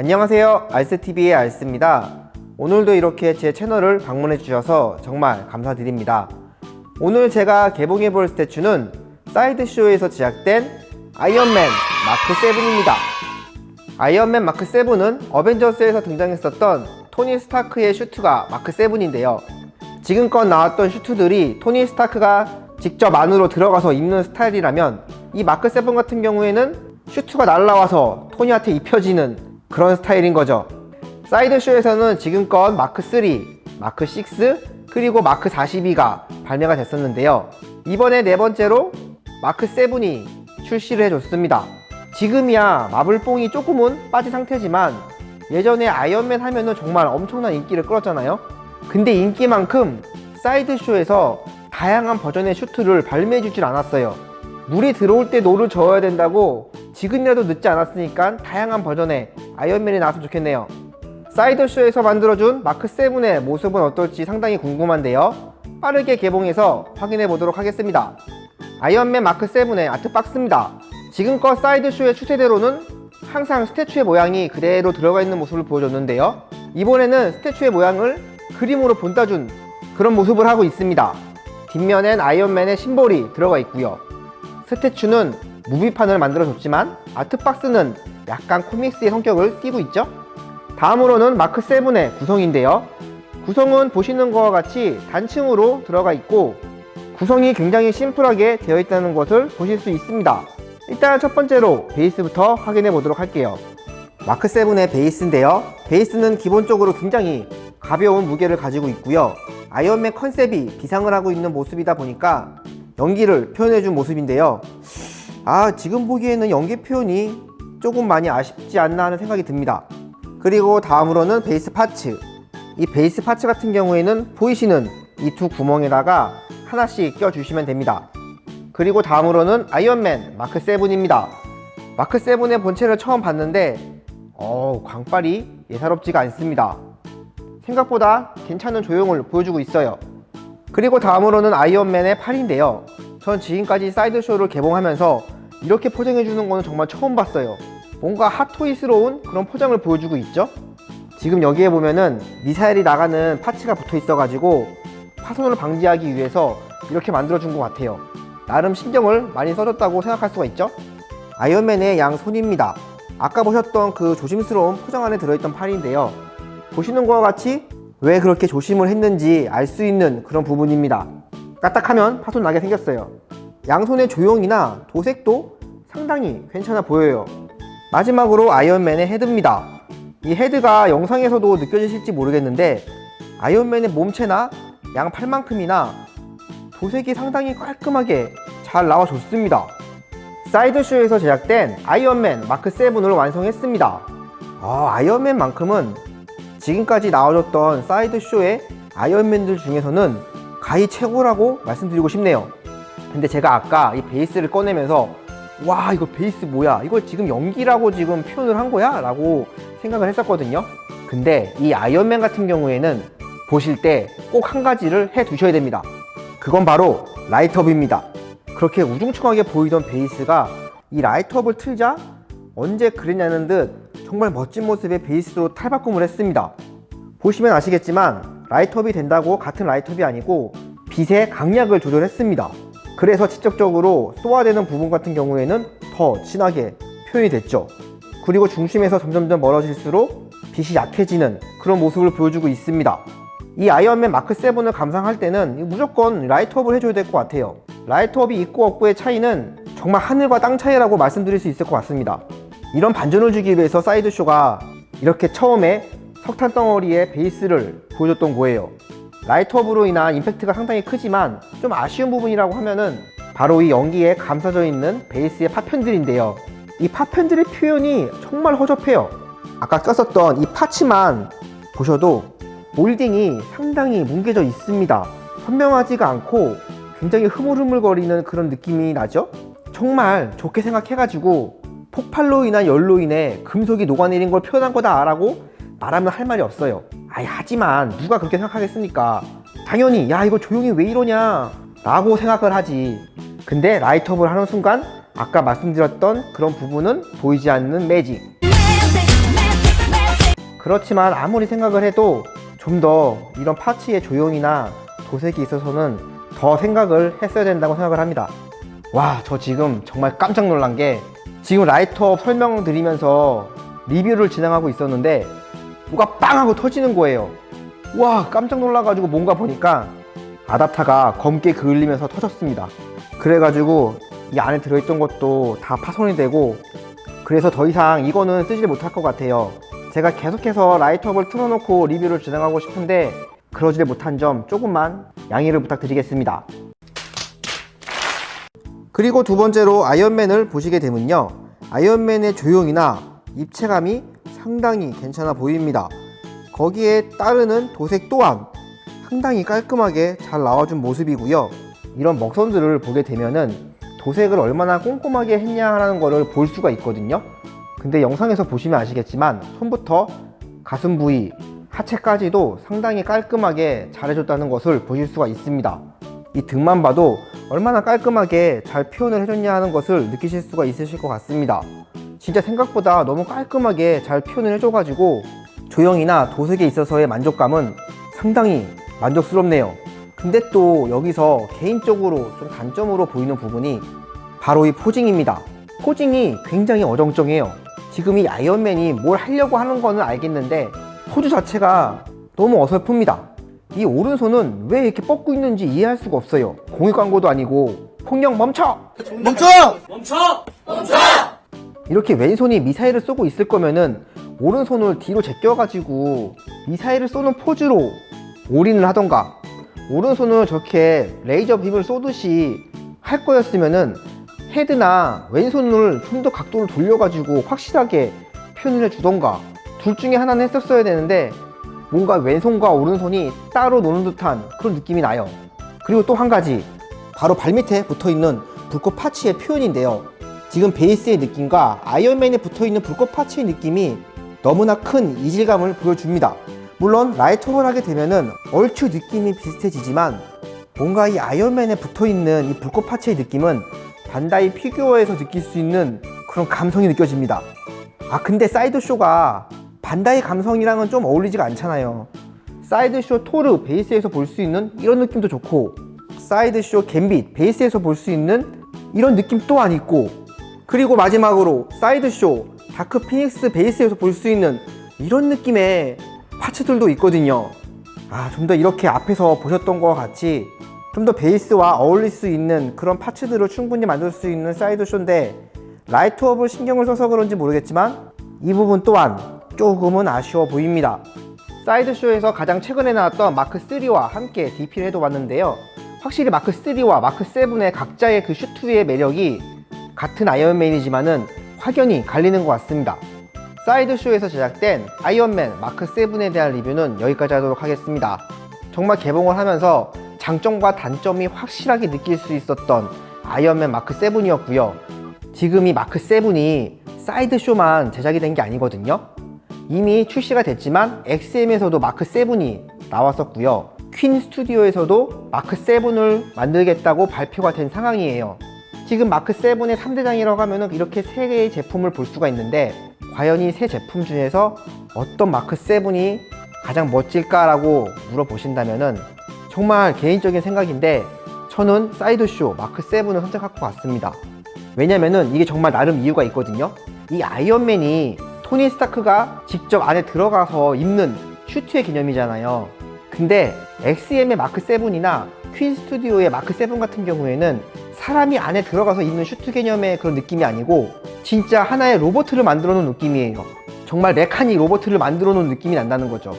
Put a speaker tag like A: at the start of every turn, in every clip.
A: 안녕하세요. 알스TV의 알스입니다. 오늘도 이렇게 제 채널을 방문해 주셔서 정말 감사드립니다. 오늘 제가 개봉해 볼 스태츄는 사이드쇼에서 제작된 아이언맨 마크 7입니다. 아이언맨 마크 7은 어벤져스에서 등장했었던 토니 스타크의 슈트가 마크 7인데요. 지금껏 나왔던 슈트들이 토니 스타크가 직접 안으로 들어가서 입는 스타일이라면 이 마크 7 같은 경우에는 슈트가 날라와서 토니한테 입혀지는 그런 스타일인 거죠. 사이드쇼에서는 지금껏 마크 3, 마크 6, 그리고 마크 42가 발매가 됐었는데요. 이번에 네 번째로 마크 7이 출시를 해줬습니다. 지금이야 마블뽕이 조금은 빠진 상태지만 예전에 아이언맨 하면은 정말 엄청난 인기를 끌었잖아요. 근데 인기만큼 사이드쇼에서 다양한 버전의 슈트를 발매해주질 않았어요. 물이 들어올 때 노를 저어야 된다고 지금이라도 늦지 않았으니까 다양한 버전의 아이언맨이 나왔으면 좋겠네요. 사이드쇼에서 만들어준 마크 7의 모습은 어떨지 상당히 궁금한데요. 빠르게 개봉해서 확인해 보도록 하겠습니다. 아이언맨 마크 7의 아트박스입니다. 지금껏 사이드쇼의 추세대로는 항상 스태츄의 모양이 그대로 들어가 있는 모습을 보여줬는데요. 이번에는 스태츄의 모양을 그림으로 본따준 그런 모습을 하고 있습니다. 뒷면엔 아이언맨의 심볼이 들어가 있고요. 스태츄는 무비판을 만들어줬지만 아트박스는 약간 코믹스의 성격을 띠고 있죠. 다음으로는 마크 7의 구성인데요. 구성은 보시는 것과 같이 단층으로 들어가 있고 구성이 굉장히 심플하게 되어 있다는 것을 보실 수 있습니다. 일단 첫 번째로 베이스부터 확인해 보도록 할게요. 마크 7의 베이스인데요. 베이스는 기본적으로 굉장히 가벼운 무게를 가지고 있고요. 아이언맨 컨셉이 기상을 하고 있는 모습이다 보니까 연기를 표현해 준 모습인데요. 아, 지금 보기에는 연기 표현이 조금 많이 아쉽지 않나 하는 생각이 듭니다. 그리고 다음으로는 베이스 파츠. 이 베이스 파츠 같은 경우에는 보이시는 이 두 구멍에다가 하나씩 껴주시면 됩니다. 그리고 다음으로는 아이언맨 마크 7입니다. 마크 7의 본체를 처음 봤는데, 어 광빨이 예사롭지가 않습니다. 생각보다 괜찮은 조형을 보여주고 있어요. 그리고 다음으로는 아이언맨의 팔인데요. 전 지금까지 사이드쇼를 개봉하면서 이렇게 포장해주는 거는 정말 처음 봤어요. 뭔가 핫토이스러운 그런 포장을 보여주고 있죠? 지금 여기에 보면은 미사일이 나가는 파츠가 붙어 있어가지고 파손을 방지하기 위해서 이렇게 만들어준 것 같아요. 나름 신경을 많이 써줬다고 생각할 수가 있죠? 아이언맨의 양 손입니다. 아까 보셨던 그 조심스러운 포장 안에 들어있던 팔인데요. 보시는 것과 같이 왜 그렇게 조심을 했는지 알 수 있는 그런 부분입니다. 까딱하면 파손 나게 생겼어요. 양손의 조형이나 도색도 상당히 괜찮아 보여요. 마지막으로 아이언맨의 헤드입니다. 이 헤드가 영상에서도 느껴지실지 모르겠는데 아이언맨의 몸체나 양 팔만큼이나 도색이 상당히 깔끔하게 잘 나와줬습니다. 사이드쇼에서 제작된 아이언맨 마크 7을 완성했습니다. 아, 아이언맨만큼은 지금까지 나와줬던 사이드쇼의 아이언맨들 중에서는 가히 최고라고 말씀드리고 싶네요. 근데 제가 아까 이 베이스를 꺼내면서 와 이거 베이스 뭐야 이걸 지금 연기라고 지금 표현을 한 거야? 라고 생각을 했었거든요. 근데 이 아이언맨 같은 경우에는 보실 때 꼭 한 가지를 해 두셔야 됩니다. 그건 바로 라이트업입니다. 그렇게 우중충하게 보이던 베이스가 이 라이트업을 틀자 언제 그랬냐는 듯 정말 멋진 모습의 베이스로 탈바꿈을 했습니다. 보시면 아시겠지만 라이트업이 된다고 같은 라이트업이 아니고 빛의 강약을 조절했습니다. 그래서 직접적으로 쏘아대는 부분 같은 경우에는 더 진하게 표현이 됐죠. 그리고 중심에서 점점점 멀어질수록 빛이 약해지는 그런 모습을 보여주고 있습니다. 이 아이언맨 마크 7을 감상할 때는 무조건 라이트업을 해줘야 될 것 같아요. 라이트업이 있고 없고의 차이는 정말 하늘과 땅 차이라고 말씀드릴 수 있을 것 같습니다. 이런 반전을 주기 위해서 사이드쇼가 이렇게 처음에 석탄 덩어리의 베이스를 보여줬던 거예요. 라이트업으로 인한 임팩트가 상당히 크지만 좀 아쉬운 부분이라고 하면은 바로 이 연기에 감싸져 있는 베이스의 파편들인데요. 이 파편들의 표현이 정말 허접해요. 아까 꼈었던 이 파츠만 보셔도 몰딩이 상당히 뭉개져 있습니다. 선명하지가 않고 굉장히 흐물흐물거리는 그런 느낌이 나죠? 정말 좋게 생각해가지고 폭발로 인한 열로 인해 금속이 녹아내린 걸 표현한 거다라고 말하면 할 말이 없어요. 아이, 하지만 누가 그렇게 생각하겠습니까? 당연히, 야, 이거 조용히 왜 이러냐? 라고 생각을 하지. 근데 라이트업을 하는 순간, 아까 말씀드렸던 그런 부분은 보이지 않는 매직. 그렇지만 아무리 생각을 해도 좀 더 이런 파츠의 조형이나 도색이 있어서는 더 생각을 했어야 된다고 생각을 합니다. 와, 저 지금 정말 깜짝 놀란 게 지금 라이트업 설명 드리면서 리뷰를 진행하고 있었는데 뭐가 빵 하고 터지는 거예요. 와, 깜짝 놀라가지고 뭔가 보니까 아답타가 검게 그을리면서 터졌습니다. 그래가지고 이 안에 들어있던 것도 다 파손이 되고 그래서 더 이상 이거는 쓰지 못할 것 같아요. 제가 계속해서 라이트업을 틀어놓고 리뷰를 진행하고 싶은데 그러지 못한 점 조금만 양해를 부탁드리겠습니다. 그리고 두 번째로 아이언맨을 보시게 되면요. 아이언맨의 조형이나 입체감이 상당히 괜찮아 보입니다. 거기에 따르는 도색 또한 상당히 깔끔하게 잘 나와준 모습이고요. 이런 먹선들을 보게 되면은 도색을 얼마나 꼼꼼하게 했냐라는 거를 볼 수가 있거든요. 근데 영상에서 보시면 아시겠지만 손부터 가슴 부위, 하체까지도 상당히 깔끔하게 잘해줬다는 것을 보실 수가 있습니다. 이 등만 봐도 얼마나 깔끔하게 잘 표현을 해줬냐 하는 것을 느끼실 수가 있으실 것 같습니다. 진짜 생각보다 너무 깔끔하게 잘 표현을 해줘가지고 조형이나 도색에 있어서의 만족감은 상당히 만족스럽네요. 근데 또 여기서 개인적으로 좀 단점으로 보이는 부분이 바로 이 포징입니다. 포징이 굉장히 어정쩡해요. 지금 이 아이언맨이 뭘 하려고 하는 거는 알겠는데 포즈 자체가 너무 어설픕니다. 이 오른손은 왜 이렇게 뻗고 있는지 이해할 수가 없어요. 공익 광고도 아니고 폭력 멈춰! 이렇게 왼손이 미사일을 쏘고 있을 거면은 오른손을 뒤로 제껴가지고 미사일을 쏘는 포즈로 올인을 하던가 오른손을 저렇게 레이저 빔을 쏘듯이 할 거였으면은 헤드나 왼손을 좀 더 각도를 돌려가지고 확실하게 표현을 해주던가 둘 중에 하나는 했었어야 되는데 뭔가 왼손과 오른손이 따로 노는 듯한 그런 느낌이 나요. 그리고 또 한 가지 바로 발밑에 붙어 있는 불꽃 파츠의 표현인데요. 지금 베이스의 느낌과 아이언맨에 붙어 있는 불꽃 파츠의 느낌이 너무나 큰 이질감을 보여줍니다. 물론 라이트업을 하게 되면은 얼추 느낌이 비슷해지지만 뭔가 이 아이언맨에 붙어 있는 이 불꽃 파츠의 느낌은 반다이 피규어에서 느낄 수 있는 그런 감성이 느껴집니다. 아 근데 사이드쇼가 반다이 감성이랑은 좀 어울리지가 않잖아요. 사이드쇼 토르 베이스에서 볼 수 있는 이런 느낌도 좋고 사이드쇼 갬빗 베이스에서 볼 수 있는 이런 느낌 또한 있고 그리고 마지막으로 사이드쇼 다크 피닉스 베이스에서 볼 수 있는 이런 느낌의 파츠들도 있거든요. 아, 좀 더 이렇게 앞에서 보셨던 것과 같이 좀 더 베이스와 어울릴 수 있는 그런 파츠들을 충분히 만들 수 있는 사이드쇼인데 라이트업을 신경을 써서 그런지 모르겠지만 이 부분 또한 조금은 아쉬워 보입니다. 사이드쇼에서 가장 최근에 나왔던 마크 3와 함께 DP를 해둬봤는데요. 확실히 마크 3와 마크 7의 각자의 그 슈트의 매력이 같은 아이언맨이지만은 확연히 갈리는 것 같습니다. 사이드쇼에서 제작된 아이언맨 마크 7에 대한 리뷰는 여기까지 하도록 하겠습니다. 정말 개봉을 하면서 장점과 단점이 확실하게 느낄 수 있었던 아이언맨 마크 7이었고요. 지금 이 마크 7이 사이드쇼만 제작이 된 게 아니거든요. 이미 출시가 됐지만 XM에서도 마크 7이 나왔었고요. 퀸 스튜디오에서도 마크 7을 만들겠다고 발표가 된 상황이에요. 지금 마크 7의 3대장이라고 하면은 이렇게 세 개의 제품을 볼 수가 있는데 과연 이 세 제품 중에서 어떤 마크 7이 가장 멋질까라고 물어보신다면은 정말 개인적인 생각인데 저는 사이드쇼 마크 7을 선택할 것 같습니다. 왜냐면은 이게 정말 나름 이유가 있거든요. 이 아이언맨이 토니 스타크가 직접 안에 들어가서 입는 슈트의 개념이잖아요. 근데 XM의 마크 7이나 퀸 스튜디오의 마크 7 같은 경우에는 사람이 안에 들어가서 입는 슈트 개념의 그런 느낌이 아니고 진짜 하나의 로봇을 만들어 놓은 느낌이에요. 정말 메카닉 로봇을 만들어 놓은 느낌이 난다는 거죠.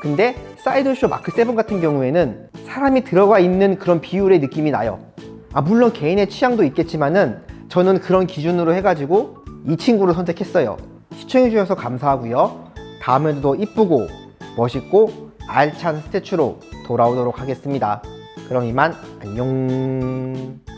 A: 근데 사이드쇼 마크 7 같은 경우에는 사람이 들어가 있는 그런 비율의 느낌이 나요. 아, 물론 개인의 취향도 있겠지만은 저는 그런 기준으로 해가지고 이 친구를 선택했어요. 시청해주셔서 감사하고요. 다음에도 이쁘고 멋있고 알찬 스태츄로 돌아오도록 하겠습니다. 그럼 이만 안녕.